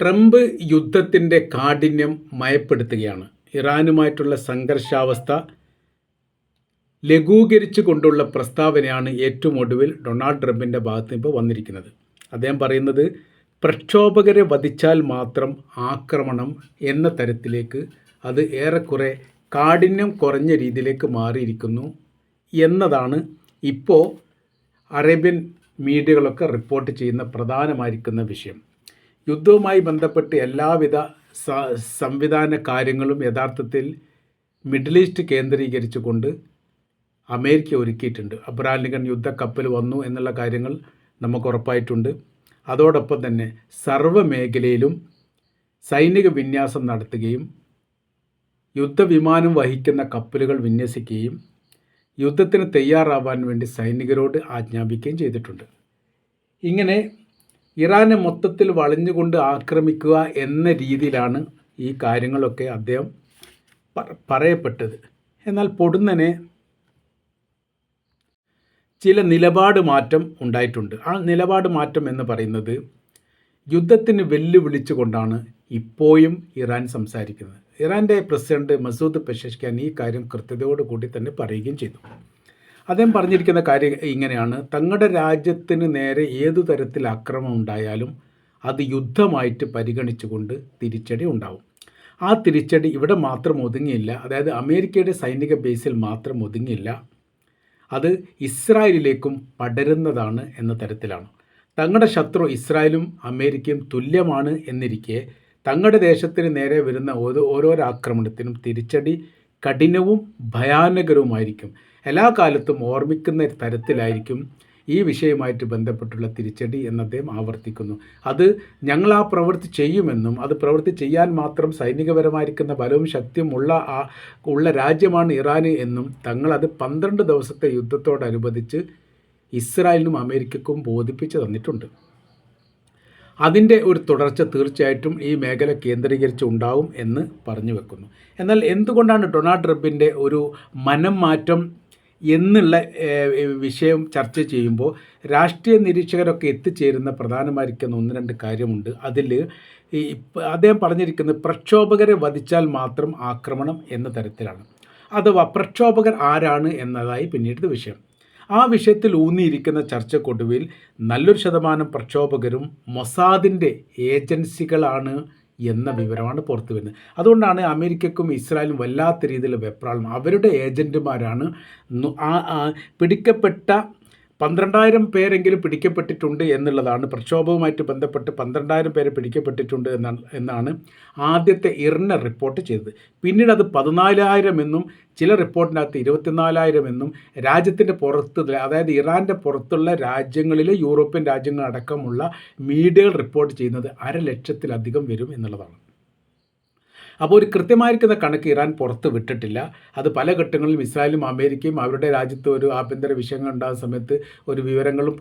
Trump യുദ്ധത്തിന്റെ കാഠിന്യം മയപ്പെടുത്തുകയാണ്. ഇറാനുമായിട്ടുള്ള സംഘർഷാവസ്ഥ ലഘൂകരിച്ചു കൊണ്ടുള്ള പ്രസ്താവനയാണ് ഏറ്റവും ഒടുവിൽ ഡൊണാൾഡ് ട്രംപിന്റെ ഭാഗത്ത് ഇപ്പോൾ വന്നിരിക്കുന്നത്. അദ്ദേഹം പറയുന്നത് പ്രക്ഷോഭകരെ വധിച്ചാൽ മാത്രം ആക്രമണം എന്ന തരത്തിലേക്ക് അത് ഏറെക്കുറെ കാഠിന്യം കുറഞ്ഞ രീതിയിലേക്ക് മാറിയിരിക്കുന്നു എന്നതാണ് ഇപ്പോൾ അറേബ്യൻ മീഡിയകളൊക്കെ റിപ്പോർട്ട് ചെയ്യുന്ന പ്രധാനമായിരിക്കുന്ന വിഷയം. യുദ്ധവുമായി ബന്ധപ്പെട്ട് എല്ലാവിധ സംവിധാന കാര്യങ്ങളും യഥാർത്ഥത്തിൽ മിഡിൽ ഈസ്റ്റ് കേന്ദ്രീകരിച്ചുകൊണ്ട് അമേരിക്ക ഒരുക്കിയിട്ടുണ്ട്. അബ്രഹാം ലിങ്കൺ യുദ്ധക്കപ്പൽ വന്നു എന്നുള്ള കാര്യങ്ങൾ നമുക്ക് ഉറപ്പായിട്ടുണ്ട്. അതോടൊപ്പം തന്നെ സർവ മേഖലയിലും സൈനിക വിന്യാസം നടത്തുകയും യുദ്ധവിമാനം വഹിക്കുന്ന കപ്പലുകൾ വിന്യസിക്കുകയും യുദ്ധത്തിന് തയ്യാറാവാൻ വേണ്ടി സൈനികരോട് ആജ്ഞാപിക്കുകയും ചെയ്തിട്ടുണ്ട്. ഇങ്ങനെ ഇറാനെ മൊത്തത്തിൽ വളഞ്ഞുകൊണ്ട് ആക്രമിക്കുക എന്ന രീതിയിലാണ് ഈ കാര്യങ്ങളൊക്കെ അദ്ദേഹം പറയപ്പെട്ടത്. എന്നാൽ പൊടുന്നനെ ചില നിലപാട് മാറ്റം ഉണ്ടായിട്ടുണ്ട്. ആ നിലപാട് മാറ്റം എന്ന് പറയുന്നത് യുദ്ധത്തിന് വെല്ലുവിളിച്ചുകൊണ്ടാണ് ഇപ്പോഴും ഇറാൻ സംസാരിക്കുന്നത്. ഇറാന്റെ പ്രസിഡന്റ് മസൂദ് പെഷഷ്ഖാൻ ഈ കാര്യം കൃത്യതയോടുകൂടി തന്നെ പറയുകയും ചെയ്തു. അദ്ദേഹം പറഞ്ഞിരിക്കുന്ന കാര്യം ഇങ്ങനെയാണ്. തങ്ങളുടെ രാജ്യത്തിന് നേരെ ഏതു തരത്തിൽ അക്രമം ഉണ്ടായാലും അത് യുദ്ധമായിട്ട് പരിഗണിച്ചുകൊണ്ട് തിരിച്ചടി ഉണ്ടാവും. ആ തിരിച്ചടി ഇവിടെ മാത്രം ഒതുങ്ങിയില്ല. അതായത് അമേരിക്കയുടെ സൈനിക ബേസിൽ മാത്രം ഒതുങ്ങിയില്ല. അത് ഇസ്രായേലിലേക്കും പടരുന്നതാണ് എന്ന തരത്തിലാണ്. തങ്ങളുടെ ശത്രു ഇസ്രായേലും അമേരിക്കയും തുല്യമാണ് എന്നിരിക്കെ തങ്ങളുടെ ദേശത്തിന് നേരെ വരുന്ന ഓരോ ഓരോരോ ആക്രമണത്തിനും തിരിച്ചടി കഠിനവും ഭയാനകരവുമായിരിക്കും. എല്ലാ കാലത്തും ഓർമ്മിക്കുന്ന തരത്തിലായിരിക്കും ഈ വിഷയവുമായിട്ട് ബന്ധപ്പെട്ടുള്ള തിരിച്ചടി എന്ന് അദ്ദേഹം ആവർത്തിക്കുന്നു. അത് ഞങ്ങൾ ആ പ്രവൃത്തി ചെയ്യുമെന്നും അത് പ്രവൃത്തി ചെയ്യാൻ മാത്രം സൈനികപരമായിരിക്കുന്ന ബലവും ശക്തിയും ഉള്ള ആ ഉള്ള രാജ്യമാണ് ഇറാൻ എന്നും തങ്ങളത് പന്ത്രണ്ട് ദിവസത്തെ യുദ്ധത്തോടനുബന്ധിച്ച് ഇസ്രായേലിനും അമേരിക്കക്കും ബോധിപ്പിച്ച് തന്നിട്ടുണ്ട്. അതിന്റെ ഒരു തുടർച്ച തീർച്ചയായിട്ടും ഈ മേഖല കേന്ദ്രീകരിച്ച് ഉണ്ടാവും എന്ന് പറഞ്ഞു വെക്കുന്നു. എന്നാൽ എന്തുകൊണ്ടാണ് ഡൊണാൾഡ് ട്രംപിന്റെ ഒരു മനം മാറ്റം എന്നുള്ള വിഷയം ചർച്ച ചെയ്യുമ്പോൾ രാഷ്ട്രീയ നിരീക്ഷകരൊക്കെ എത്തിച്ചേരുന്ന പ്രധാനമായിരിക്കുന്ന ഒന്ന് രണ്ട് കാര്യമുണ്ട്. അതിൽ അദ്ദേഹം പറഞ്ഞിരിക്കുന്നത് പ്രക്ഷോഭകരെ വധിച്ചാൽ മാത്രം ആക്രമണം എന്ന തരത്തിലാണ്. അഥവാ പ്രക്ഷോഭകർ ആരാണ് എന്നതായി പിന്നീട് വിഷയം. ആ വിഷയത്തിൽ ഊന്നിയിരിക്കുന്ന ചർച്ചക്കൊടുവിൽ നല്ലൊരു ശതമാനം പ്രക്ഷോഭകരും മൊസാദിന്റെ ഏജൻസികളാണ് എന്ന വിവരമാണ് പുറത്തു വരുന്നത്. അതുകൊണ്ടാണ് അമേരിക്കക്കും ഇസ്രായേലും വല്ലാത്ത രീതിയിൽ വെപ്രാളം. അവരുടെ ഏജന്റുമാരാണ് പിടിക്കപ്പെട്ട പന്ത്രണ്ടായിരം പേരെങ്കിലും പിടിക്കപ്പെട്ടിട്ടുണ്ട് എന്നുള്ളതാണ്. പ്രക്ഷോഭവുമായിട്ട് ബന്ധപ്പെട്ട് പന്ത്രണ്ടായിരം പേരെ പിടിക്കപ്പെട്ടിട്ടുണ്ട് എന്നാണ് എന്നാണ് ആദ്യത്തെ ഇറിന റിപ്പോർട്ട് ചെയ്തത്. പിന്നീട് അത് പതിനാലായിരം എന്നും ചില റിപ്പോർട്ടിനകത്ത് ഇരുപത്തിനാലായിരം എന്നും രാജ്യത്തിന്റെ പുറത്ത് അതായത് ഇറാന്റെ പുറത്തുള്ള രാജ്യങ്ങളിലെ യൂറോപ്യൻ രാജ്യങ്ങളടക്കമുള്ള മീഡിയകൾ റിപ്പോർട്ട് ചെയ്യുന്നത് അരലക്ഷത്തിലധികം വരും എന്നുള്ളതാണ്. അപ്പോൾ ഒരു കൃത്യമായിരിക്കുന്ന കണക്ക് ഇറാൻ പുറത്ത് വിട്ടിട്ടില്ല. അത് പല ഘട്ടങ്ങളിലും ഇസ്രായേലും അമേരിക്കയും അവരുടെ രാജ്യത്ത് ഒരു ആഭ്യന്തര വിഷയങ്ങൾ ഉണ്ടാകുന്ന സമയത്ത് ഒരു വിവരങ്ങളും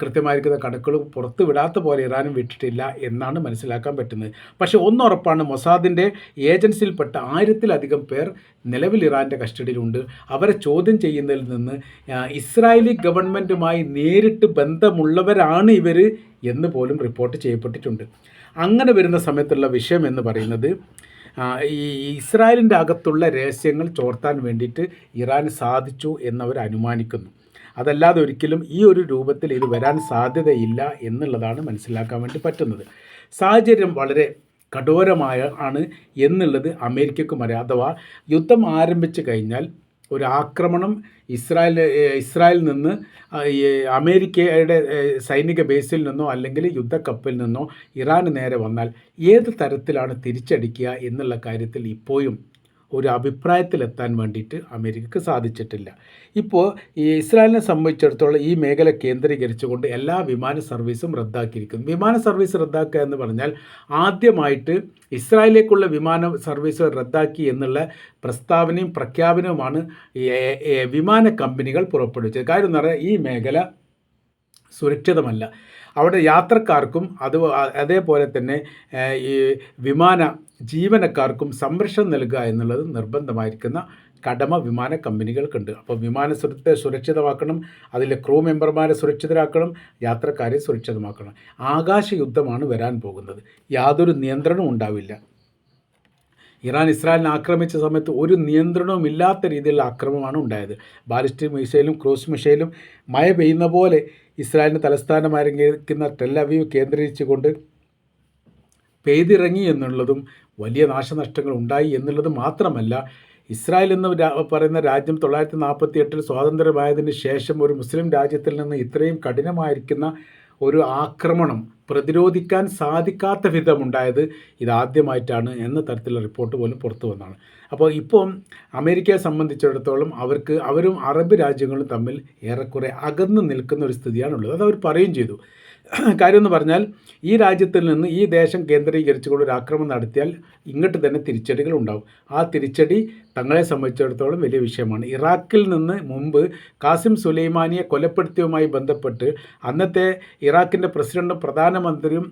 കൃത്യമായിരിക്കുന്ന കണക്കുകളും പുറത്ത് വിടാത്ത പോലെ ഇറാനും വിട്ടിട്ടില്ല എന്നാണ് മനസ്സിലാക്കാൻ പറ്റുന്നത്. പക്ഷേ ഒന്നുറപ്പാണ് മൊസാദിന്റെ ഏജൻസിയിൽപ്പെട്ട ആയിരത്തിലധികം പേർ നിലവിൽ ഇറാന്റെ കസ്റ്റഡിയിലുണ്ട്. അവരെ ചോദ്യം ചെയ്യുന്നതിൽ നിന്ന് ഇസ്രായേലി ഗവൺമെന്റുമായി നേരിട്ട് ബന്ധമുള്ളവരാണ് ഇവർ എന്ന് പോലും റിപ്പോർട്ട് ചെയ്യപ്പെട്ടിട്ടുണ്ട്. അങ്ങനെ വരുന്ന സമയത്തുള്ള വിഷയം എന്ന് പറയുന്നത് ഈ ഇസ്രായേലിന്റെ അകത്തുള്ള രഹസ്യങ്ങൾ ചോർത്താൻ വേണ്ടിയിട്ട് ഇറാൻ സാധിച്ചു എന്നവർ അനുമാനിക്കുന്നു. അതല്ലാതെ ഒരിക്കലും ഈ ഒരു രൂപത്തിൽ ഇത് വരാൻ സാധ്യതയില്ല എന്നുള്ളതാണ് മനസ്സിലാക്കാൻ വേണ്ടി പറ്റുന്നത്. സാഹചര്യം വളരെ കഠോരമായ ആണ് എന്നുള്ളത് അമേരിക്കക്കും അറിയാം. അഥവാ യുദ്ധം ആരംഭിച്ചു കഴിഞ്ഞാൽ ഒരു ആക്രമണം ഇസ്രായേൽ ഇസ്രായേലിൽ നിന്ന് അമേരിക്കയുടെ സൈനിക ബേസിൽ നിന്നോ അല്ലെങ്കിൽ യുദ്ധക്കപ്പലിൽ നിന്നോ ഇറാന് നേരെ വന്നാൽ ഏത് തരത്തിലാണ് തിരിച്ചടിക്കുക എന്നുള്ള കാര്യത്തിൽ ഇപ്പോഴും ഒരു അഭിപ്രായത്തിലെത്താൻ വേണ്ടിയിട്ട് അമേരിക്കക്ക് സാധിച്ചിട്ടില്ല. ഇപ്പോൾ ഈ ഇസ്രായേലിനെ സംബന്ധിച്ചിടത്തോളം ഈ മേഖല കേന്ദ്രീകരിച്ചുകൊണ്ട് എല്ലാ വിമാന സർവീസും റദ്ദാക്കിയിരിക്കുന്നു. വിമാന സർവീസ് റദ്ദാക്കുക എന്ന് പറഞ്ഞാൽ ആദ്യമായിട്ട് ഇസ്രായേലിലേക്കുള്ള വിമാന സർവീസ് റദ്ദാക്കി എന്നുള്ള പ്രസ്താവനയും പ്രഖ്യാപനവുമാണ് വിമാന കമ്പനികൾ പുറപ്പെടുവിച്ചത്. കാര്യം എന്ന് പറഞ്ഞാൽ ഈ മേഖല സുരക്ഷിതമല്ല. അവിടെ യാത്രക്കാർക്കും അത് അതേപോലെ തന്നെ ഈ വിമാന ജീവനക്കാർക്കും സംരക്ഷണം നൽകുക എന്നുള്ളത് നിർബന്ധമായിരിക്കുന്ന കടമ വിമാന കമ്പനികൾക്കുണ്ട്. അപ്പോൾ വിമാന സുരത്തെ സുരക്ഷിതമാക്കണം അതിലെ ക്രൂ മെമ്പർമാരെ സുരക്ഷിതരാക്കണം യാത്രക്കാരെ സുരക്ഷിതമാക്കണം. ആകാശ യുദ്ധമാണ് വരാൻ പോകുന്നത്. യാതൊരു നിയന്ത്രണവും ഉണ്ടാവില്ല. ഇറാൻ ഇസ്രായേലിനെ ആക്രമിച്ച സമയത്ത് ഒരു നിയന്ത്രണവും ഇല്ലാത്ത രീതിയിലുള്ള ആക്രമണമാണ് ഉണ്ടായത്. ബാലിസ്റ്റിക് മിസൈലും ക്രൂസ് മിസൈലും മഴ പെയ്യുന്ന പോലെ ഇസ്രായേലിന്റെ തലസ്ഥാനമായിരിക്കുന്ന ടെല്ലവീവ് കേന്ദ്രീകരിച്ചുകൊണ്ട് പെയ്തിറങ്ങി എന്നുള്ളതും വലിയ നാശനഷ്ടങ്ങൾ ഉണ്ടായി എന്നുള്ളത് മാത്രമല്ല ഇസ്രായേൽ എന്ന് പറയുന്ന രാജ്യം തൊള്ളായിരത്തി നാൽപ്പത്തി എട്ടിൽ സ്വാതന്ത്ര്യമായതിന് ശേഷം ഒരു മുസ്ലിം രാജ്യത്തിൽ നിന്ന് ഇത്രയും കഠിനമായിരിക്കുന്ന ഒരു ആക്രമണം പ്രതിരോധിക്കാൻ സാധിക്കാത്ത വിധമുണ്ടായത് ഇതാദ്യമായിട്ടാണ് എന്ന തരത്തിലുള്ള റിപ്പോർട്ട് പോലും പുറത്തു വന്നതാണ്. അപ്പോൾ ഇപ്പോൾ അമേരിക്കയെ സംബന്ധിച്ചിടത്തോളം അവർക്ക് അവരും അറബ് രാജ്യങ്ങളും തമ്മിൽ ഏറെക്കുറെ അകന്നു നിൽക്കുന്ന ഒരു സ്ഥിതിയാണുള്ളത്. അത് അവർ പറയുകയും ചെയ്തു. കാര്യം എന്ന് പറഞ്ഞാൽ ഈ രാജ്യത്തിൽ നിന്ന് ഈ ദേശം കേന്ദ്രീകരിച്ചുകൊണ്ട് ഒരു ആക്രമണം നടത്തിയാൽ ഇങ്ങോട്ട് തന്നെ തിരിച്ചടികൾ ഉണ്ടാവും. ആ തിരിച്ചടി തങ്ങളെ സംബന്ധിച്ചിടത്തോളം വലിയ വിഷയമാണ്. ഇറാഖിൽ നിന്ന് മുമ്പ് കാസിം സുലൈമാനിയെ കൊലപ്പെടുത്തിയവുമായി ബന്ധപ്പെട്ട് അന്നത്തെ ഇറാഖിന്റെ പ്രസിഡന്റും പ്രധാനമന്ത്രിയും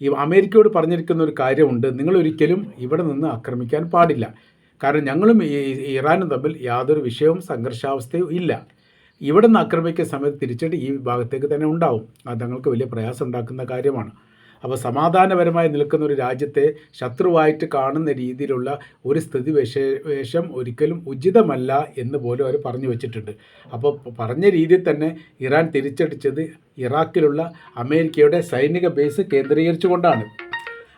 ഈ അമേരിക്കയോട് പറഞ്ഞിരിക്കുന്ന ഒരു കാര്യമുണ്ട് നിങ്ങളൊരിക്കലും ഇവിടെ നിന്ന് ആക്രമിക്കാൻ പാടില്ല. കാരണം ഞങ്ങളും ഇറാനും തമ്മിൽ യാതൊരു വിഷയവും സംഘർഷാവസ്ഥയും ഇല്ല. ഇവിടെ നിന്ന് ആക്രമിക്കുന്ന സമയത്ത് തിരിച്ചിട്ട് ഈ ഭാഗത്തേക്ക് തന്നെ ഉണ്ടാവും. അത് തങ്ങൾക്ക് വലിയ പ്രയാസം ഉണ്ടാക്കുന്ന കാര്യമാണ്. അപ്പോൾ സമാധാനപരമായി നിൽക്കുന്ന ഒരു രാജ്യത്തെ ശത്രുവായിട്ട് കാണുന്ന രീതിയിലുള്ള ഒരു സ്ഥിതി വിശേഷം ഒരിക്കലും ഉചിതമല്ല എന്ന് പോലും അവർ പറഞ്ഞു വെച്ചിട്ടുണ്ട്. അപ്പോൾ പറഞ്ഞ രീതിയിൽ തന്നെ ഇറാൻ തിരിച്ചടിച്ചത് ഇറാഖിലുള്ള അമേരിക്കയുടെ സൈനിക ബേസ് കേന്ദ്രീകരിച്ചുകൊണ്ടാണ്.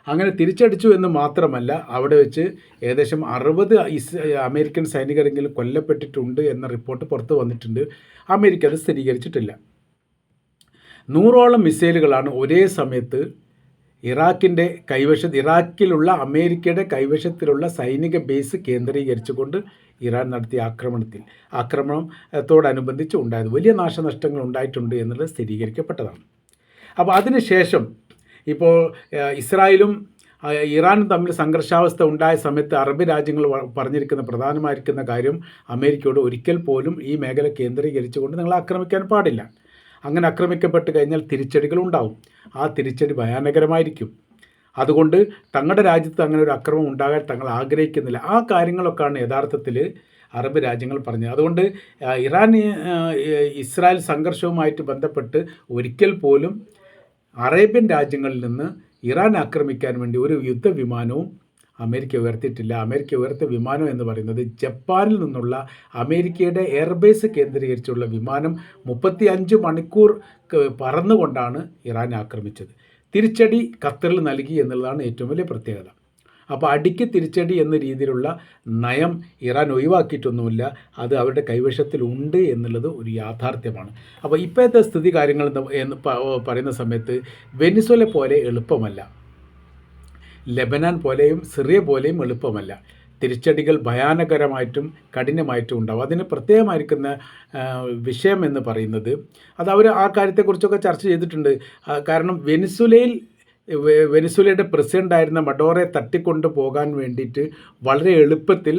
അങ്ങനെ തിരിച്ചടിച്ചു എന്ന് മാത്രമല്ല അവിടെ വെച്ച് ഏകദേശം അറുപത് ഇസ് അമേരിക്കൻ സൈനികരെങ്കിലും കൊല്ലപ്പെട്ടിട്ടുണ്ട് എന്ന റിപ്പോർട്ട് പുറത്ത് വന്നിട്ടുണ്ട്. അമേരിക്ക അത് സ്ഥിരീകരിച്ചിട്ടില്ല. നൂറോളം മിസൈലുകളാണ് ഒരേ സമയത്ത് ഇറാഖിന്റെ കൈവശ ഇറാഖിലുള്ള അമേരിക്കയുടെ കൈവശത്തിലുള്ള സൈനിക ബേസ് കേന്ദ്രീകരിച്ചുകൊണ്ട് ഇറാൻ നടത്തിയ ആക്രമണത്തിൽ ആക്രമണത്തോടനുബന്ധിച്ച് ഉണ്ടായത്. വലിയ നാശനഷ്ടങ്ങൾ ഉണ്ടായിട്ടുണ്ട് എന്നുള്ളത് സ്ഥിരീകരിക്കപ്പെട്ടതാണ്. അപ്പോൾ അതിനുശേഷം ഇപ്പോൾ ഇസ്രായേലും ഇറാനും തമ്മിൽ സംഘർഷാവസ്ഥ ഉണ്ടായ സമയത്ത് അറബ് രാജ്യങ്ങൾ പറഞ്ഞിരിക്കുന്ന പ്രധാനമായിരിക്കുന്ന കാര്യം അമേരിക്കയോട് ഒരിക്കൽ പോലും ഈ മേഖല കേന്ദ്രീകരിച്ചുകൊണ്ട് നിങ്ങൾ ആക്രമിക്കാൻ പാടില്ല. അങ്ങനെ ആക്രമിക്കപ്പെട്ട് കഴിഞ്ഞാൽ തിരിച്ചടികൾ ഉണ്ടാവും. ആ തിരിച്ചടി ഭയാനകരമായിരിക്കും. അതുകൊണ്ട് തങ്ങളുടെ രാജ്യത്ത് അങ്ങനെ ഒരു അക്രമം ഉണ്ടാകാൻ തങ്ങൾ ആഗ്രഹിക്കുന്നില്ല. ആ കാര്യങ്ങളൊക്കെയാണ് യഥാർത്ഥത്തിൽ അറബ് രാജ്യങ്ങൾ പറഞ്ഞത്. അതുകൊണ്ട് ഇറാൻ ഇസ്രായേൽ സംഘർഷവുമായിട്ട് ബന്ധപ്പെട്ട് ഒരിക്കൽ പോലും അറേബ്യൻ രാജ്യങ്ങളിൽ നിന്ന് ഇറാൻ ആക്രമിക്കാൻ വേണ്ടി ഒരു യുദ്ധവിമാനവും അമേരിക്ക ഉയർത്തിയിട്ടില്ല. അമേരിക്ക ഉയർത്തിയ വിമാനം എന്ന് പറയുന്നത് ജപ്പാനിൽ നിന്നുള്ള അമേരിക്കയുടെ എയർബേസ് കേന്ദ്രീകരിച്ചുള്ള വിമാനം മുപ്പത്തി അഞ്ച് മണിക്കൂർ പറന്നുകൊണ്ടാണ് ഇറാൻ ആക്രമിച്ചത്. തിരിച്ചടി ഖത്തറിൽ നൽകി എന്നുള്ളതാണ് ഏറ്റവും വലിയ പ്രത്യേകത. അപ്പോൾ അടിക്ക് തിരിച്ചടി എന്ന രീതിയിലുള്ള നയം ഇറാൻ ഒഴിവാക്കിയിട്ടൊന്നുമില്ല. അത് അവരുടെ കൈവശത്തിലുണ്ട് എന്നുള്ളത് ഒരു യാഥാർത്ഥ്യമാണ്. അപ്പോൾ ഇപ്പോഴത്തെ സ്ഥിതി കാര്യങ്ങൾ എന്ന് പറയുന്ന സമയത്ത് വെനിസ്വല പോലെ എളുപ്പമല്ല. ലെബനാൻ പോലെയും സിറിയ പോലെയും എളുപ്പമല്ല. തിരിച്ചടികൾ ഭയാനകരമായിട്ടും കഠിനമായിട്ടും ഉണ്ടാവും. അതിന് പ്രത്യേകമായിരിക്കുന്ന വിഷയം എന്ന് പറയുന്നത് അത് അവർ ആ കാര്യത്തെക്കുറിച്ചൊക്കെ ചർച്ച ചെയ്തിട്ടുണ്ട്. കാരണം വെനിസുലയിൽ വെനിസുലയുടെ പ്രസിഡന്റായിരുന്ന മഡോറെ തട്ടിക്കൊണ്ടു പോകാൻ വേണ്ടിയിട്ട് വളരെ എളുപ്പത്തിൽ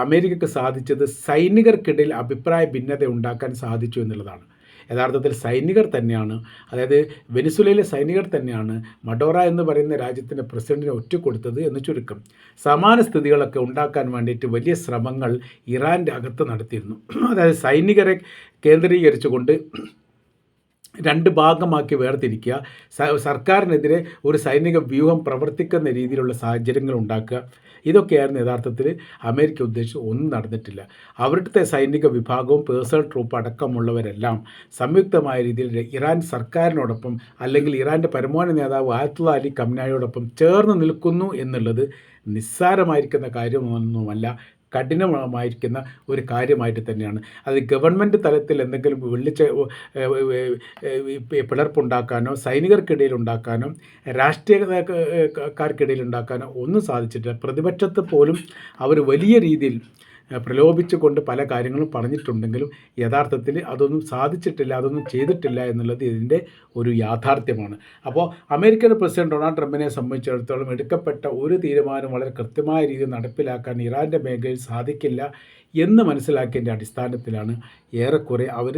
അമേരിക്കക്ക് സാധിച്ചത് സൈനികർക്കിടയിൽ അഭിപ്രായ ഭിന്നത ഉണ്ടാക്കാൻ സാധിച്ചു എന്നുള്ളതാണ്. യഥാർത്ഥത്തിൽ സൈനികർ തന്നെയാണ് അതായത് വെനിസുലയിലെ സൈനികർ തന്നെയാണ് മഡോറ എന്ന് പറയുന്ന രാജ്യത്തിന്റെ പ്രസിഡന്റിനെ ഒറ്റക്കൊടുത്തത് എന്ന് ചുരുക്കം. സമാന സ്ഥിതികളൊക്കെ ഉണ്ടാക്കാൻ വേണ്ടിയിട്ട് വലിയ ശ്രമങ്ങൾ ഇറാന്റെ അകത്ത് നടത്തിയിരുന്നു. അതായത് സൈനികരെ കേന്ദ്രീകരിച്ചുകൊണ്ട് രണ്ട് ഭാഗമാക്കി വേർതിരിക്കുക. സർക്കാരിനെതിരെ ഒരു സൈനിക വ്യൂഹം പ്രവർത്തിക്കുന്ന രീതിയിലുള്ള സാഹചര്യങ്ങൾ ഉണ്ടാക്കുക. ഇതൊക്കെയായിരുന്നു യഥാർത്ഥത്തിൽ അമേരിക്ക ഉദ്ദേശിച്ച് ഒന്നും നടന്നിട്ടില്ല. അവരുടെ സൈനിക വിഭാഗവും പേഴ്സണൽ ട്രൂപ്പ് അടക്കമുള്ളവരെല്ലാം സംയുക്തമായ രീതിയിൽ ഇറാൻ സർക്കാരിനോടൊപ്പം അല്ലെങ്കിൽ ഇറാന്റെ പരമോന്നത നേതാവ് ആയത്തുള്ള അലി കംനായോടൊപ്പം ചേർന്ന് നിൽക്കുന്നു എന്നുള്ളത് നിസ്സാരമായിരിക്കുന്ന കാര്യമൊന്നുമല്ല. കഠിനമായിരിക്കുന്ന ഒരു കാര്യമായിട്ട് തന്നെയാണ്. അത് ഗവൺമെന്റ് തലത്തിൽ എന്തെങ്കിലും വെള്ളിച്ച പിളർപ്പുണ്ടാക്കാനോ സൈനികർക്കിടയിൽ ഉണ്ടാക്കാനോ രാഷ്ട്രീയക്കാർക്കിടയിൽ ഉണ്ടാക്കാനോ ഒന്നും സാധിച്ചിട്ടില്ല. പ്രതിപക്ഷത്ത് പോലും അവർ വലിയ രീതിയിൽ പ്രലോഭിച്ചുകൊണ്ട് പല കാര്യങ്ങളും പറഞ്ഞിട്ടുണ്ടെങ്കിലും യഥാർത്ഥത്തിൽ അതൊന്നും സാധിച്ചിട്ടില്ല അതൊന്നും ചെയ്തിട്ടില്ല എന്നുള്ളത് ഇതിന്റെ ഒരു യാഥാർത്ഥ്യമാണ്. അപ്പോൾ അമേരിക്കൻ പ്രസിഡന്റ് ഡൊണാൾഡ് ട്രംപിനെ സംബന്ധിച്ചിടത്തോളം എടുക്കപ്പെട്ട ഒരു തീരുമാനം വളരെ കൃത്യമായ രീതിയിൽ നടപ്പിലാക്കാൻ ഇറാന്റെ മേഖലയിൽ സാധിക്കില്ല എന്ന് മനസ്സിലാക്കിയതിന്റെ അടിസ്ഥാനത്തിലാണ് ഏറെക്കുറെ അവർ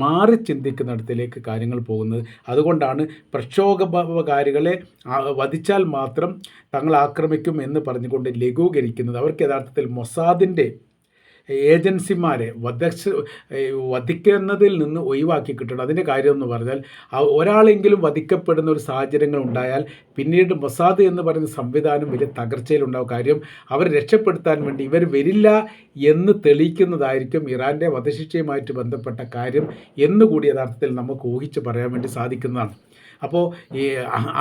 മാറി ചിന്തിക്കുന്ന ചിന്തിക്കുന്നിടത്തിലേക്ക് കാര്യങ്ങൾ പോകുന്നത്. അതുകൊണ്ടാണ് പ്രക്ഷോഭകാരികളെ വധിച്ചാൽ മാത്രം തങ്ങൾ ആക്രമിക്കും എന്ന് പറഞ്ഞുകൊണ്ട് ലഘൂകരിക്കുന്നത്. അവർക്ക് യഥാർത്ഥത്തിൽ മൊസാദിന്റെ ഏജൻസിമാരെ വധക്ഷ വധിക്കുന്നതിൽ നിന്ന് ഒഴിവാക്കി കിട്ടണം. അതിന്റെ കാര്യം എന്ന് പറഞ്ഞാൽ ഒരാളെങ്കിലും വധിക്കപ്പെടുന്ന ഒരു സാഹചര്യങ്ങൾ ഉണ്ടായാൽ പിന്നീട് മൊസാദ് എന്ന് പറയുന്ന സംവിധാനം വലിയ തകർച്ചയിലുണ്ടാവും. കാര്യം അവരെ രക്ഷപ്പെടുത്താൻ വേണ്ടി ഇവർ വരില്ല എന്ന് തെളിയിക്കുന്നതായിരിക്കും ഇറാന്റെ വധശിക്ഷയുമായിട്ട് ബന്ധപ്പെട്ട കാര്യം എന്നുകൂടി യഥാർത്ഥത്തിൽ നമുക്ക് ഊഹിച്ച് പറയാൻ വേണ്ടി സാധിക്കുന്നതാണ്. അപ്പോൾ ഈ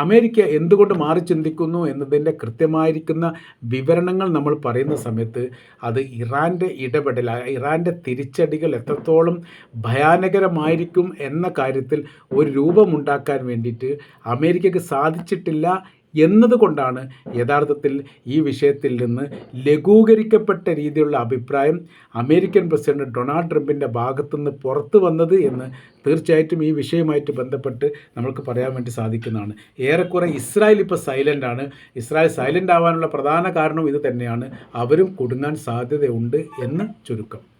അമേരിക്ക എന്തുകൊണ്ട് മാറി ചിന്തിക്കുന്നു എന്നതിന്റെ കൃത്യമായിരിക്കുന്ന വിവരണങ്ങൾ നമ്മൾ പറയുന്ന സമയത്ത് അത് ഇറാന്റെ ഇടപെടൽ ഇറാന്റെ തിരിച്ചടികൾ എത്രത്തോളം ഭയാനകരമായിരിക്കും എന്ന കാര്യത്തിൽ ഒരു രൂപമുണ്ടാക്കാൻ വേണ്ടിയിട്ട് അമേരിക്കയ്ക്ക് സാധിച്ചിട്ടില്ല എന്നതുകൊണ്ടാണ് യഥാർത്ഥത്തിൽ ഈ വിഷയത്തിൽ നിന്ന് ലഘൂകരിക്കപ്പെട്ട രീതിയിലുള്ള അഭിപ്രായം അമേരിക്കൻ പ്രസിഡന്റ് ഡൊണാൾഡ് ട്രംപിന്റെ ഭാഗത്തുനിന്ന് പുറത്തു വന്നത് എന്ന് തീർച്ചയായിട്ടും ഈ വിഷയവുമായിട്ട് ബന്ധപ്പെട്ട് നമുക്ക് പറയാൻ വേണ്ടി സാധിക്കുന്നതാണ്. ഏറെക്കുറെ ഇസ്രായേൽ ഇപ്പോൾ സൈലന്റ് ആണ്. ഇസ്രായേൽ സൈലന്റ് ആവാനുള്ള പ്രധാന കാരണം ഇത് തന്നെയാണ്. അവരും കുടുങ്ങാൻ സാധ്യതയുണ്ട് എന്ന് ചുരുക്കം.